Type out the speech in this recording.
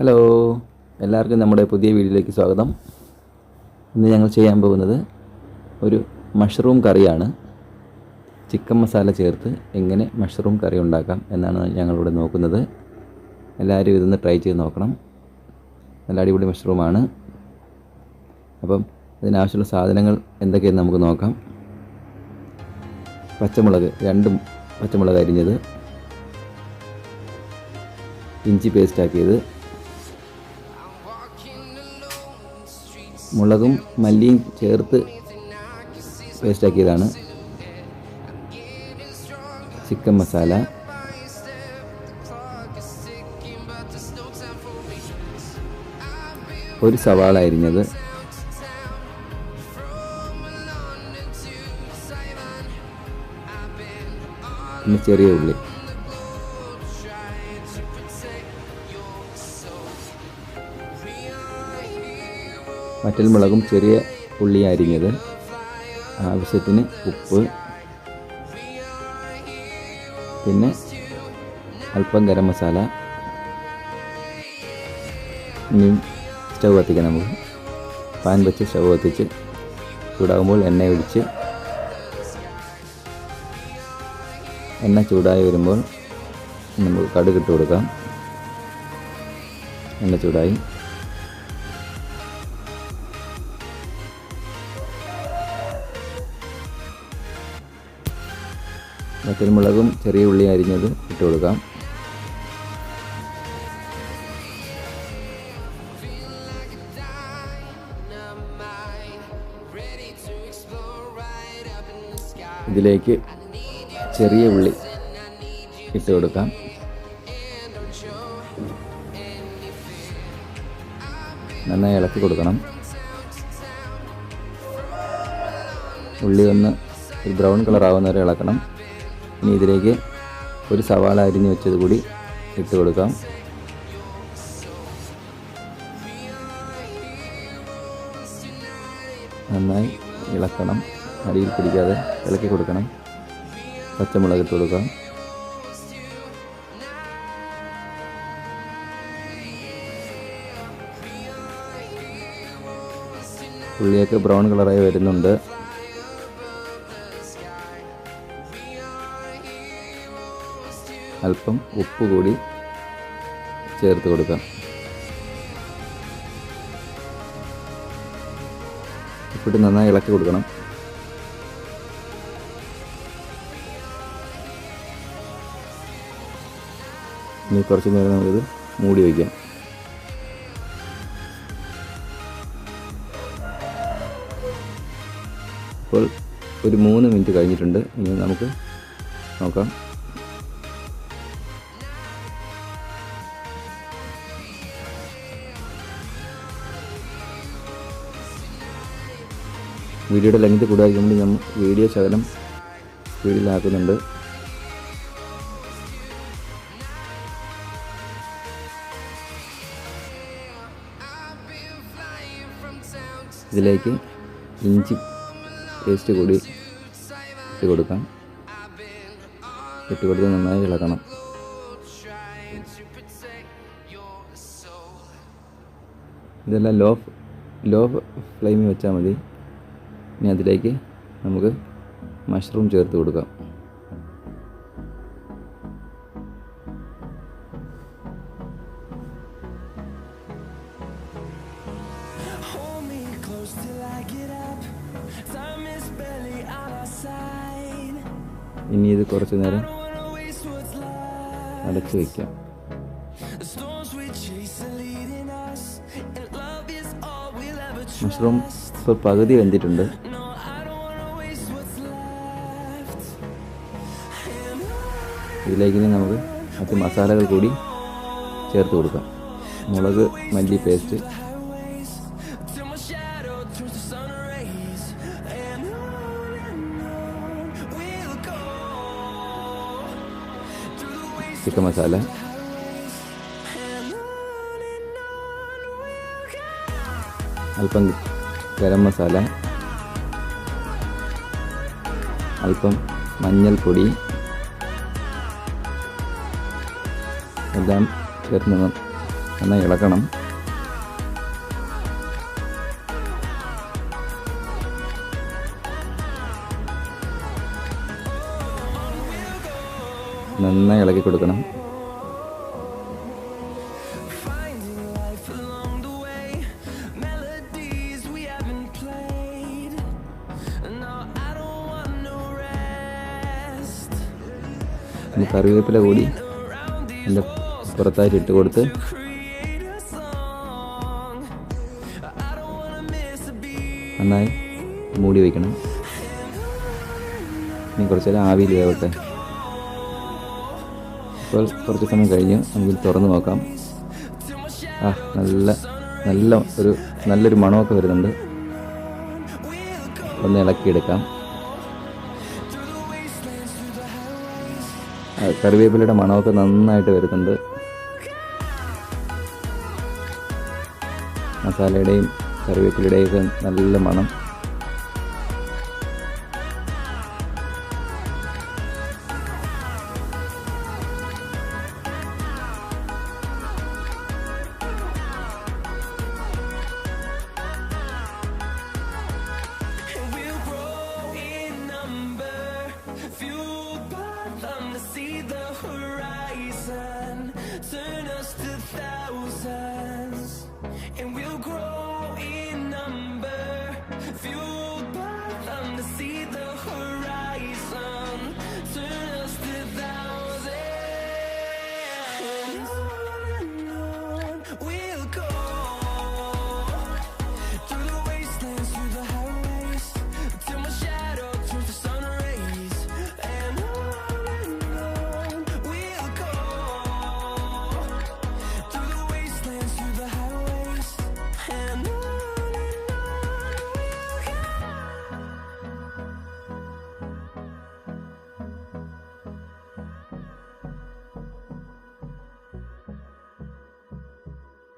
Hello എല്ലാവർക്കും നമ്മുടെ പുതിയ വീഡിയോയിലേക്ക് സ്വാഗതം. ഇന്ന് ഞങ്ങൾ ചെയ്യാൻ പോകുന്നത് ഒരു മഷ്റൂം കറിയാണ്. ചിക്കൻ മസാല ചേർത്ത് എങ്ങനെ മഷ്റൂം കറി ഉണ്ടാക്കാം എന്നാണ് ഞങ്ങളിവിടെ നോക്കുന്നത്. എല്ലാവരും ഇതൊന്ന് ട്രൈ ചെയ്ത് നോക്കണം. നല്ല അടിപൊളി മഷ്റൂമാണ് അപ്പം ഇതിനാവശ്യമുള്ള സാധനങ്ങൾ എന്തൊക്കെയെന്ന് നമുക്ക് നോക്കാം. പച്ചമുളക് രണ്ടും പച്ചമുളക് അരിഞ്ഞത്. ഇഞ്ചി പേസ്റ്റ് ആക്കിയത്. മുളകും മല്ലിയും ചേർത്ത് പേസ്റ്റാക്കിയതാണ് ചിക്കൻ മസാല. ഒരു സവാള അരിഞ്ഞത്. പിന്നെ ചെറിയ ഉള്ളി. വറ്റൽ മുളകും ചെറിയ ഉള്ളി അരിഞ്ഞത്. ആവശ്യത്തിന് ഉപ്പ്. പിന്നെ അല്പം ഗരം മസാല. ഇനിയും സ്റ്റവ് കത്തിക്കാം നമുക്ക്. പാൻ വെച്ച് സ്റ്റവ് കത്തിച്ച് ചൂടാകുമ്പോൾ എണ്ണ ഒഴിച്ച് എണ്ണ ചൂടായി വരുമ്പോൾ നമുക്ക് കടുകിട്ട് കൊടുക്കാം. എണ്ണ ചൂടായി. വറ്റൽമുളകും ചെറിയ ഉള്ളി അരിഞ്ഞത് ഇട്ട് കൊടുക്കാം. ഇതിലേക്ക് ചെറിയ ഉള്ളി ഇട്ട് കൊടുക്കാം. നന്നായി ഇളക്കി കൊടുക്കണം. ഉള്ളി ഒന്ന് ബ്രൗൺ കളർ ആവുന്ന വരെ ഇളക്കണം. ഇനി ഇതിലേക്ക് ഒരു സവാള അരിഞ്ഞ് വെച്ചത് കൂടി ഇട്ട് കൊടുക്കാം. നന്നായി ഇളക്കണം. അടിയിൽ പിടിക്കാതെ ഇളക്കി കൊടുക്കണം. പച്ചമുളക് ഇട്ട് കൊടുക്കാം. ഉള്ളിയൊക്കെ ബ്രൗൺ കളറായി വരുന്നുണ്ട്. അല്പം ഉപ്പ് കൂടി ചേർത്ത് കൊടുക്കാം ഉപ്പിട്ട് നന്നായി ഇളക്കി കൊടുക്കണം. ഇനി കുറച്ച് നേരം നമുക്കിത് മൂടി വയ്ക്കാം. ഇപ്പോൾ ഒരു മൂന്ന് മിനിറ്റ് കഴിഞ്ഞിട്ടുണ്ട്. ഇനി നമുക്ക് നോക്കാം. വീഡിയോയുടെ ലെങ്ത് കൂടാതിരിക്കുമ്പോൾ നമ്മൾ വീഡിയോ ശകലം സ്പീഡിലാക്കുന്നുണ്ട്. ഇതിലേക്ക് ഇഞ്ചി പേസ്റ്റ് കൂടി ഇട്ട് കൊടുക്കാം. ഇട്ട് കൊടുത്ത് നന്നായി ഇളക്കണം. ഇതെല്ലാം ലോ ലോ ഫ്ലെയിമിൽ വെച്ചാൽ മതി. ഇനി അതിലേക്ക് നമുക്ക് മഷ്റൂം ചേർത്ത് കൊടുക്കാം. ഇനി ഇത് കുറച്ചു നേരം അടച്ചു വെക്കാം. മഷ്റൂം ഇപ്പോൾ പകുതി വെന്തിട്ടുണ്ട്. ഇതിലേക്ക് നമുക്ക് മറ്റ് മസാലകൾ കൂടി ചേർത്ത് കൊടുക്കാം. മുളക് മല്ലി പേസ്റ്റ്. ചിക്കൻ മസാല. അല്പം ഗരം മസാല. അല്പം മഞ്ഞൾപ്പൊടി. എല്ലാം ചേർത്ത് ന- നന്നായി ഇളക്കണം നന്നായി ഇളക്കി കൊടുക്കണം കറിവേപ്പില കൂടി എന്റെ പുറത്തായിട്ട് ഇട്ട് കൊടുത്ത്. നന്നായി മൂടി വയ്ക്കണം. ഇനി കുറച്ച് നേരം ആവിയിൽ വേവട്ടെ. ഇപ്പോൾ കുറച്ച് സമയം കഴിഞ്ഞ് നമുക്ക് തുറന്ന് നോക്കാം. ആ നല്ല നല്ല ഒരു നല്ലൊരു മണമൊക്കെ വരുന്നുണ്ട്. ഒന്ന് ഇളക്കിയെടുക്കാം. കറിവേപ്പിലയുടെ മണമൊക്കെ നന്നായിട്ട് വരുന്നുണ്ട്. മസാലയുടെയും കറിവേപ്പിലയുടെയും ഒക്കെ നല്ല മണം